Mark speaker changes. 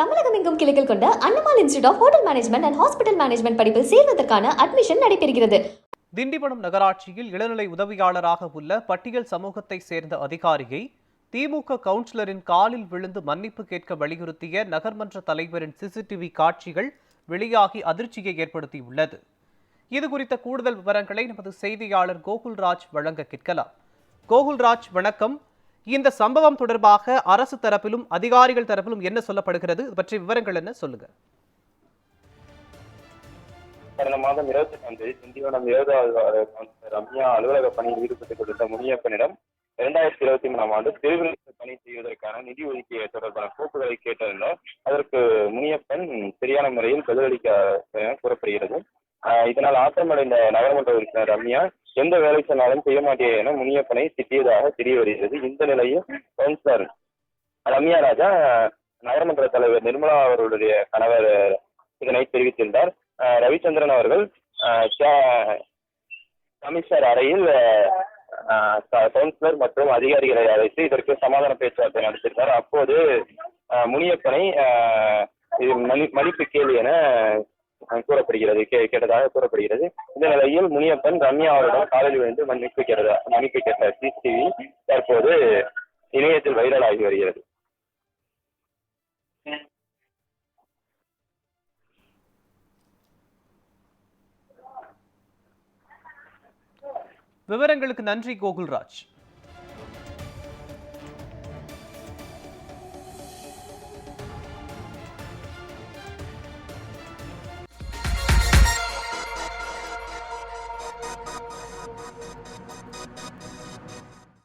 Speaker 1: தமிழகம் எங்கும் கிளைகள் கொண்ட Annamal institute of hotel management and hospital management படிப்பில் சேர்வதற்கான அட்மிஷன் நடைபெறுகிறது.
Speaker 2: திண்டிவனம் நகராட்சியில் இளநிலை உதவியாளராக உள்ள பட்டியல் சமூகத்தை சேர்ந்த அதிகாரியை திமுக கவுன்சிலரின் காலில் விழுந்து மன்னிப்பு கேட்க வலியுறுத்திய நகர்மன்ற தலைவரின் சிசிடிவி காட்சிகள் வெளியாகி அதிர்ச்சியை ஏற்படுத்தியுள்ளது. இது குறித்த கூடுதல் விவரங்களை நமது செய்தியாளர் கோகுல்ராஜ் வழங்க கேட்கலாம். கோகுல்ராஜ் வணக்கம். இந்த சம்பவம் தொடர்பாக அரசு தரப்பிலும் அதிகாரிகள் தரப்பிலும் என்ன சொல்லப்படுகிறது? இது பற்றிய விவரங்கள் என்ன? சொல்லுங்க.
Speaker 3: கடந்த மாதம் இருபத்தி எட்டாம் தேதி திண்டிவனம் இருபதாவது ரம்யா அலுவலக பணியில் ஈடுபட்டுக் கொண்டிருந்த முனியப்பனிடம் இரண்டாயிரத்தி இருபத்தி மூணாம் ஆண்டு திருவிழா பணி செய்வதற்கான நிதி ஒதுக்கீடு தொடர்பான கோப்புகளை கேட்டிருந்தோம் அதற்கு முனியப்பன் சரியான முறையில் பதிலளிக்க கூறப்படுகிறது. ஆஹ் இதனால் ஆத்திரமடைந்த நகரமன்ற உறுப்பினர் ரம்யா எந்த வேலை சொன்னாலும் செய்ய மாட்டேன் என முனியப்பனை திட்டியதாக தெரிய வருகிறது இந்த நிலையில் கவுன்சிலர் ரம்யா ராஜா நகரமன்ற தலைவர் நிர்மலா அவர்களுடைய கணவர் இதனை தெரிவித்திருந்தார். ரவிச்சந்திரன் அவர்கள் ஆஹ் கமிஷனர் அறையில் ஆஹ் கவுன்சிலர் மற்றும் அதிகாரிகளை அழைத்து இதற்கு சமாதான பேச்சுவார்த்தை நடத்திருந்தார் அப்போது ஆஹ் முனியப்பனை ஆஹ் இது மன்னிப்பு கேள்வி என கூறப்படுகிறது. கேட்டதாக கூறப்படுகிறது. இந்த நிலையில் முனியப்பன் ரம்யா அவரிடம் காதலி விழுந்து மன்னிப்பு கேட்டதா மன்னிப்பு கேட்ட சிசிடிவி தற்போது இணையத்தில் வைரலாகி வருகிறது.
Speaker 2: விவரங்களுக்கு நன்றி கோகுல்ராஜ்.